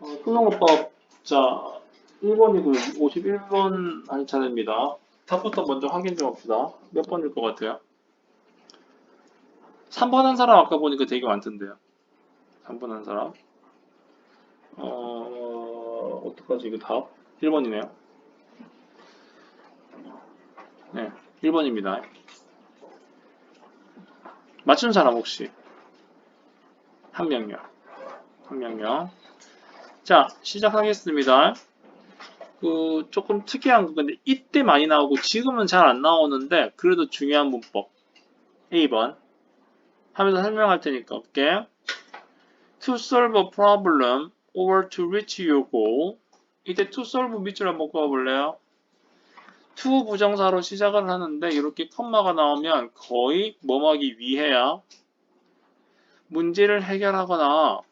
어, 수능어법 자 1번이고 51번 할 차례입니다. 답부터 먼저 확인 좀 합시다. 몇 번일 것 같아요? 3번 한 사람 아까 보니까 되게 많던데요. 3번 한 사람. 어, 어떡하지 이거 답? 1번이네요. 네, 1번입니다. 맞춘 사람 혹시? 한 명요. 한 명요. 자, 시작하겠습니다. 그, 조금 특이한 건데, 이때 많이 나오고, 지금은 잘 안 나오는데, 그래도 중요한 문법. A번. 하면서 설명할 테니까, 올게. To solve a problem or to reach your goal. 이때 to solve 밑줄 한번 그어볼래요? to 부정사로 시작을 하는데, 이렇게 컴마가 나오면 거의 뭐하기 위해야 문제를 해결하거나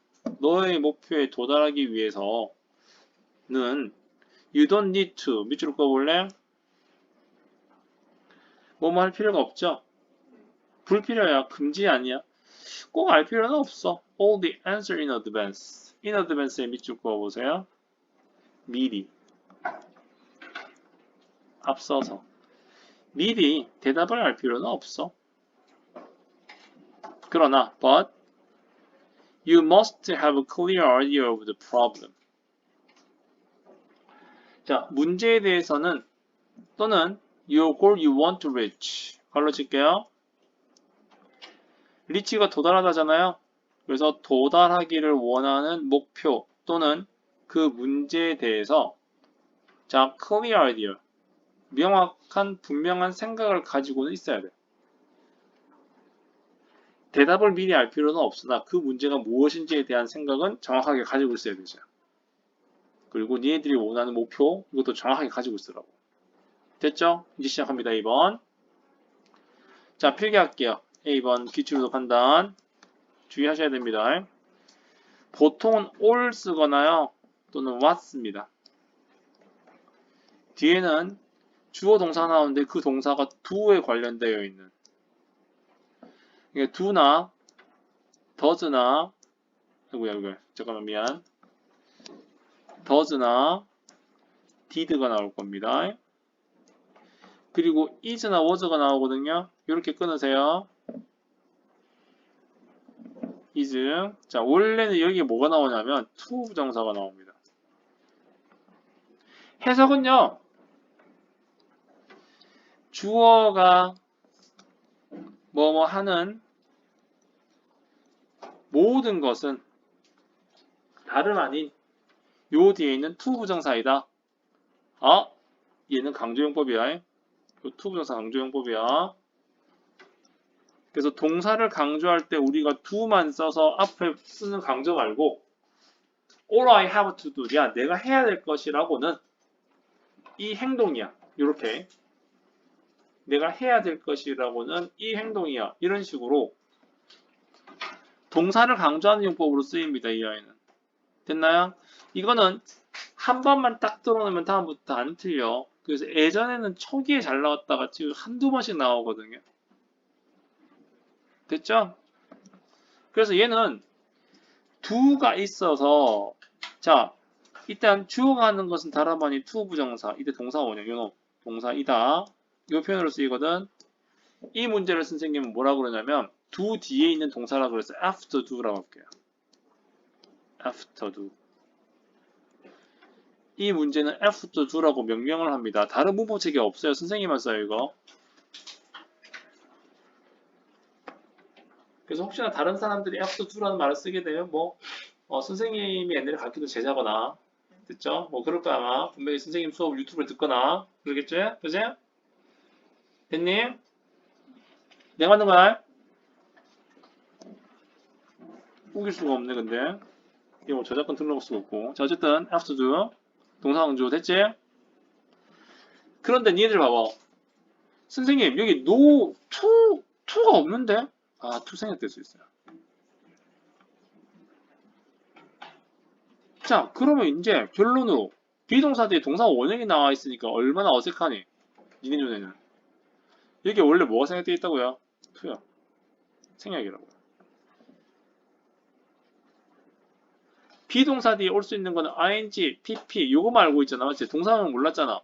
너의 목표에 도달하기 위해서는 you don't need to 밑줄 꺼볼래? 뭐뭐 할 필요가 없죠? 불필요야. 금지 아니야. 꼭 알 필요는 없어. All the answer in advance. in advance에 밑줄 꺼보세요. 미리. 앞서서. 미리 대답을 알 필요는 없어. 그러나, but You must have a clear idea of the problem. 자, 문제에 대해서는 또는 your goal you want to reach. 걸로 칠게요. reach가 도달하다잖아요. 그래서 도달하기를 원하는 목표 또는 그 문제에 대해서 자, clear idea. 명확한 분명한 생각을 가지고는 있어야 돼요. 대답을 미리 알 필요는 없으나 그 문제가 무엇인지에 대한 생각은 정확하게 가지고 있어야 되죠. 그리고 니네들이 원하는 목표 이것도 정확하게 가지고 있으라고. 됐죠? 이제 시작합니다. 2번. 자, 필기할게요. A번 기출도 판단 주의하셔야 됩니다. 보통은 all 쓰거나요 또는 what 씁니다. 뒤에는 주어 동사 나오는데 그 동사가 do에 관련되어 있는 이게 do나 does나 아이고야 이거 잠깐만 미안 does나 did가 나올 겁니다. 그리고 is나 was가 나오거든요. 이렇게 끊으세요. is 자 원래는 여기에 뭐가 나오냐면 to 부정사가 나옵니다. 해석은요. 주어가 뭐뭐 하는 모든 것은 다름 아닌 요 뒤에 있는 to 부정사이다. 아, 얘는 강조용법이야. 요 to 부정사 강조용법이야. 그래서 동사를 강조할 때 우리가 do만 써서 앞에 쓰는 강조 말고 all I have to do, 야 내가 해야 될 것이라고는 이 행동이야. 이렇게 내가 해야 될 것이라고는 이 행동이야. 이런 식으로 동사를 강조하는 용법으로 쓰입니다. 이 아이는. 됐나요? 이거는 한 번만 딱 들어놓으면 다음부터 안 틀려. 그래서 예전에는 초기에 잘 나왔다가 지금 한두 번씩 나오거든요. 됐죠? 그래서 얘는 두가 있어서 자 일단 주어가 하는 것은 다라바니 투 부정사 이때 동사 원형 요놈 동사이다 이 표현으로 쓰이거든 이 문제를 선생님은 뭐라고 그러냐면 do 뒤에 있는 동사라고 그래서 after do라고 할게요 after do 이 문제는 after do라고 명명을 합니다 다른 문법책이 없어요 선생님만 써요 이거 그래서 혹시나 다른 사람들이 after do라는 말을 쓰게 되면 뭐 어, 선생님이 옛날에 가르치던 제자거나 됐죠? 뭐 그럴 거야 아마 분명히 선생님 수업 유튜브를 듣거나 그러겠죠? 그지? 됐니? 내가 만든 거야? 우길 수가 없네 근데. 이거 뭐 저작권 등록할 수가 없고. 자 어쨌든 after do 동사 강조 됐지? 그런데 니네들 봐봐. 선생님 여기 no to to가 없는데? 아 to 생략될 수 있어요. 자 그러면 이제 결론으로 비동사 뒤에 동사 원형이 나와 있으니까 얼마나 어색하니 니네 눈에는. 여기 원래 뭐가 생략되어 있다고요? 투요. 생략이라고요 비동사 뒤에 올 수 있는 거는 ing, pp 요거만 알고 있잖아. 맞지? 동사는 몰랐잖아.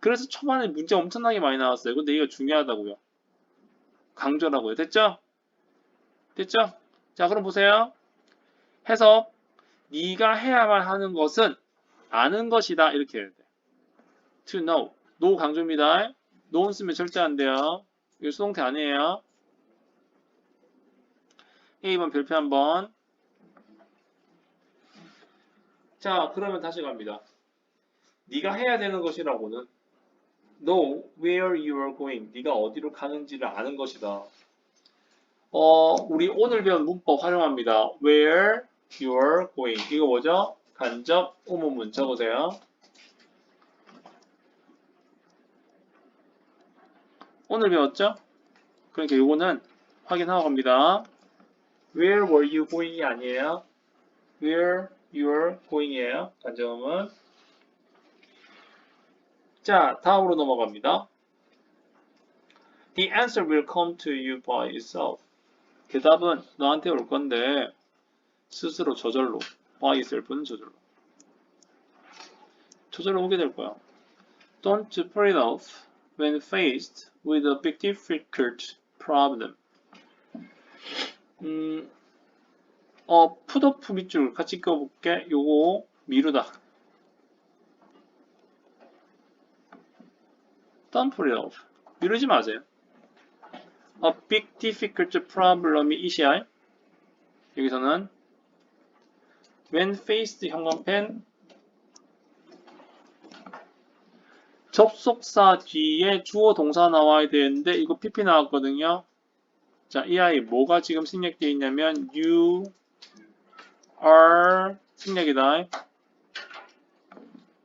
그래서 초반에 문제 엄청나게 많이 나왔어요. 근데 이거 중요하다고요. 강조라고요. 됐죠? 됐죠? 자, 그럼 보세요. 해석. 네가 해야만 하는 것은 아는 것이다. 이렇게 해야 돼. to know. no 강조입니다. no는 쓰면 절대 안 돼요. 이거 수동태 아니에요. 1번 별표 한번. 자, 그러면 다시 갑니다. 네가 해야 되는 것이라고는 know where you are going. 네가 어디로 가는지를 아는 것이다. 어, 우리 오늘 배운 문법 활용합니다. where you are going. 이거 뭐죠? 간접 의문문 적으세요. 오늘 배웠죠? 그러니까 요거는 확인하고 갑니다. Where were you going이 아니에요. Where you are going이에요. 간접음은. 자, 다음으로 넘어갑니다. The answer will come to you by itself. 대답은 너한테 올 건데 스스로 저절로 by itself는 저절로 저절로 오게 될 거야. Don't put it off when faced with a big difficult problem. 음, 어, 푸드오프 밑줄 같이 껴볼게. 요거 미루다. Don't put it off. 미루지 마세요. A big difficult problem이 이시야. 여기서는 when faced 형광펜 접속사 뒤에 주어 동사 나와야 되는데 이거 PP 나왔거든요. 자, 이 아이 뭐가 지금 생략되어 있냐면 you are 생략이다.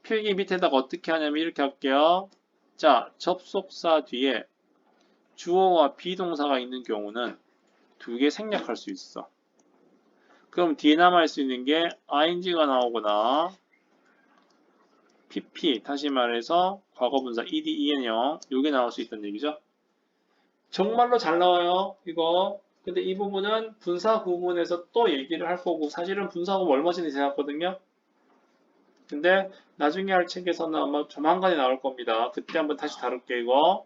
필기 밑에다가 어떻게 하냐면 이렇게 할게요. 자, 접속사 뒤에 주어와 비동사가 있는 경우는 두 개 생략할 수 있어. 그럼 뒤에 남아있을 수 있는 게 ing가 나오거나 pp 다시 말해서 과거분사 ed, en형 요게 나올 수 있다는 얘기죠. 정말로 잘 나와요. 이거. 근데 이 부분은 분사 구문에서 또 얘기를 할 거고 사실은 분사 구문 얼마 전에 제작거든요. 근데 나중에 할 책에서는 아마 조만간에 나올 겁니다. 그때 한번 다시 다룰게 이거.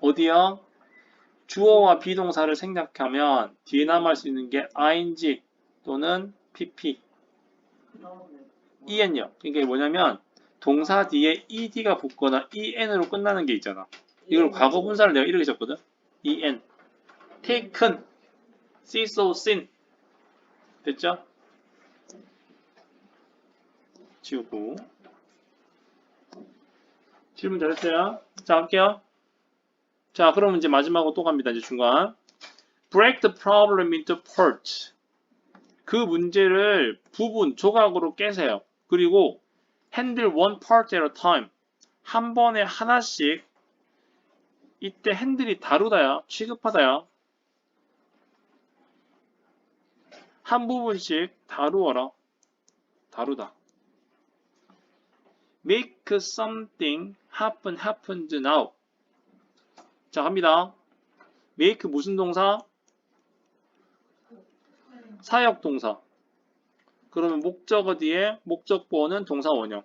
어디요? 주어와 비동사를 생략하면 뒤에 남을 수 있는 게 ing 또는 pp, en요. 이게 뭐냐면 동사 뒤에 ed가 붙거나 en으로 끝나는 게 있잖아. 이걸 과거 분사를 내가 이렇게 적거든. en, taken, see, so, seen. 됐죠? 지우고. 질문 잘했어요. 자, 할게요. 자, 그러면 이제 마지막으로 또 갑니다. 이제 중간. Break the problem into parts. 그 문제를 부분, 조각으로 깨세요. 그리고 handle one part at a time. 한 번에 하나씩 이때 핸들이 다루다야, 취급하다야. 한 부분씩 다루어라. 다루다. Make something happen, happens now. 자, 갑니다. make 무슨 동사? 사역 동사. 그러면 목적어 뒤에 목적보어는 동사 원형.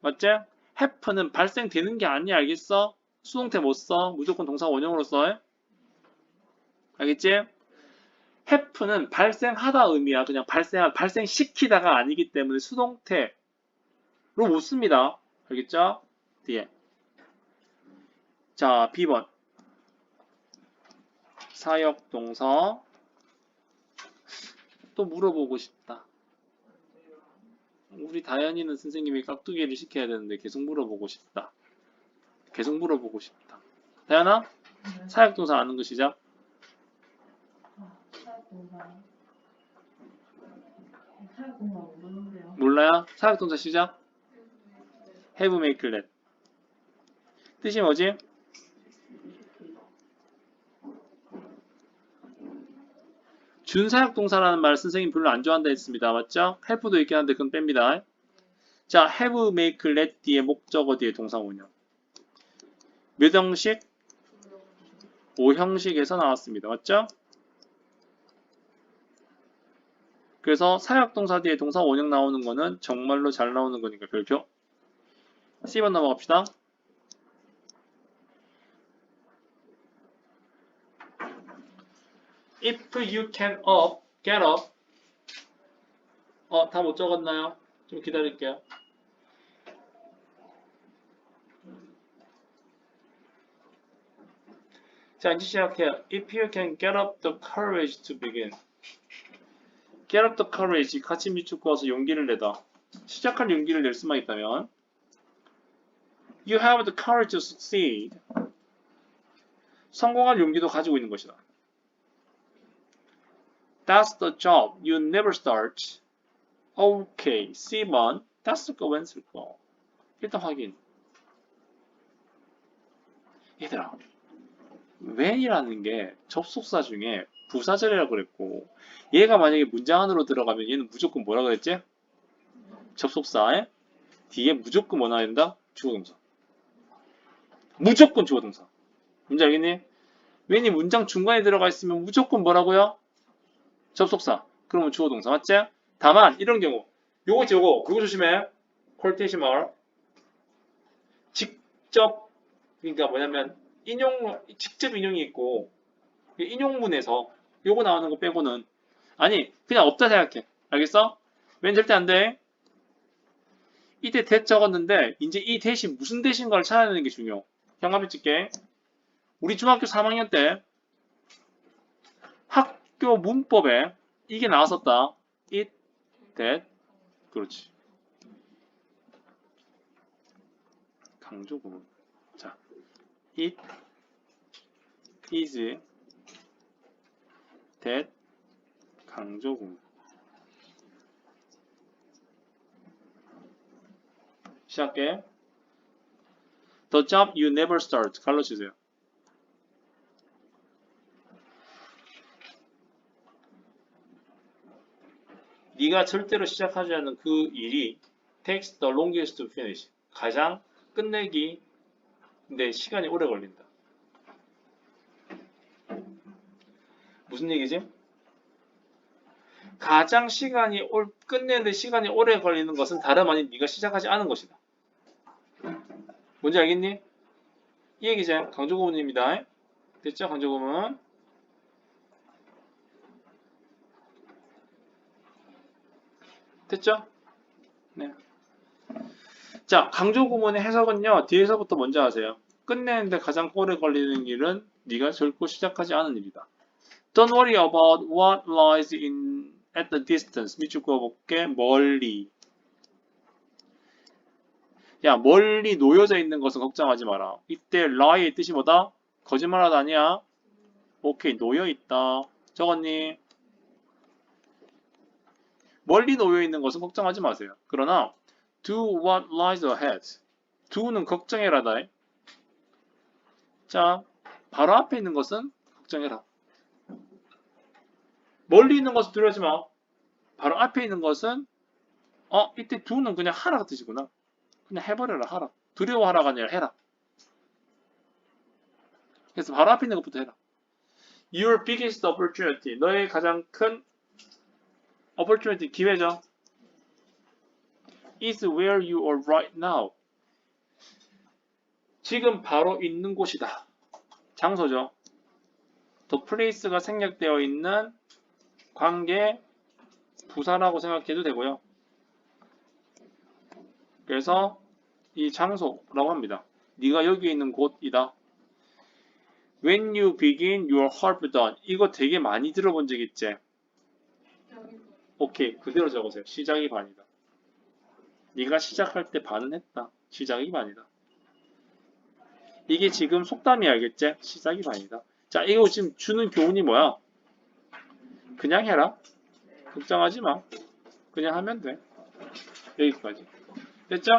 맞지? Happen은 발생되는 게 아니야, 알겠어? 수동태 못 써. 무조건 동사 원형으로 써. 알겠지? happen은 발생하다 의미야. 그냥 발생, 발생시키다가 아니기 때문에 수동태로 못 씁니다. 알겠죠? 뒤에. 자, B번. 사역 동사. 또 물어보고 싶다. 우리 다현이는 선생님이 깍두기를 시켜야 되는데 계속 물어보고 싶다. 계속 물어보고 싶다. 다현아? 사역 동사 아는 거 시작. 사역동사 모르는데요. 몰라요? 사역 동사 시작. have make let. 뜻이 뭐지? 준사역 동사라는 말을 선생님 별로 안 좋아한다 했습니다. 맞죠? help도 있긴 한데 그건 뺍니다. 자, have, make, let 뒤에 목적어 뒤에 동사 원형. 몇 형식? 5형식에서 나왔습니다. 맞죠? 그래서 사역 동사 뒤에 동사 원형 나오는 거는 정말로 잘 나오는 거니까 별표. C번 넘어갑시다. If you can up, get up. 어, 다 못 적었나요? 좀 기다릴게요. 자, 이제 시작해요. If you can get up the courage to begin. Get up the courage. 같이 그어서 용기를 내다. 시작할 용기를 낼 수만 있다면 You have the courage to succeed. 성공할 용기도 가지고 있는 것이다. That's the job you never start. Okay, C번. That's go answer 거. 일단 확인. 얘들아, when이라는 게 접속사 중에 부사절이라고 그랬고 얘가 만약에 문장 안으로 들어가면 얘는 무조건 뭐라 그랬지? 접속사에 뒤에 무조건 뭐 나와야 된다? 주어동사. 무조건 주어동사. 뭔지 알겠니? when이 문장 중간에 들어가 있으면 무조건 뭐라고요? 접속사. 그러면 주어 동사 맞지? 다만 이런 경우 요거 있지 요거 요거 조심해. 퀄테이션 말 직접 그러니까 뭐냐면 인용 직접 인용이 있고 인용문에서 요거 나오는 거 빼고는 아니 그냥 없다 생각해 알겠어? 왠 절대 안 돼. 이때 대 적었는데 이제 이 대신 무슨 대신가를 찾아내는 게 중요. 경합을 찍게. 우리 중학교 3학년 때 학 교 문법에 이게 나왔었다. it, that. 그렇지. 강조 구문. 자, it is that 강조 구문. 시작해. The job you never start. 갈라주세요. 네가 절대로 시작하지 않는 그 일이 takes the longest to finish. 가장 끝내기 근데 시간이 오래 걸린다. 무슨 얘기지? 가장 시간이 올, 끝내는데 시간이 오래 걸리는 것은 다름 아닌 네가 시작하지 않은 것이다. 뭔지 알겠니? 이 얘기지. 강조구문입니다. 됐죠? 강조구문. 됐죠? 네. 자, 강조 구문의 해석은요. 뒤에서부터 먼저 하세요. 끝내는데 가장 오래 걸리는 일은 네가 결코 시작하지 않은 일이다. Don't worry about what lies in at the distance. 밑줄 그어볼게. 멀리. 야, 멀리 놓여져 있는 것은 걱정하지 마라. 이때 lie의 뜻이 뭐다? 거짓말하다 아니야? 오케이, 놓여 있다. 적었니? 멀리 놓여 있는 것은 걱정하지 마세요. 그러나 do what lies ahead. do는 걱정해라다. 자, 바로 앞에 있는 것은 걱정해라. 멀리 있는 것은 두려워하지 마. 바로 앞에 있는 것은 어 이때 do는 그냥 하라가 뜻이구나. 그냥 해버려라 하라. 두려워하라가 아니라 해라. 그래서 바로 앞에 있는 것부터 해라. Your biggest opportunity. 너의 가장 큰 opportunity 기회죠. is where you are right now. 지금 바로 있는 곳이다. 장소죠. the place가 생략되어 있는 관계 부사라고 생각해도 되고요. 그래서 이 장소라고 합니다. 네가 여기 있는 곳이다. When you begin your harp done. 이거 되게 많이 들어본 적 있지? 오케이, 그대로 적으세요. 시작이 반이다. 네가 시작할 때 반은 했다. 시작이 반이다. 이게 지금 속담이 알겠지? 시작이 반이다. 자, 이거 지금 주는 교훈이 뭐야? 그냥 해라. 걱정하지 마. 그냥 하면 돼. 여기까지. 됐죠?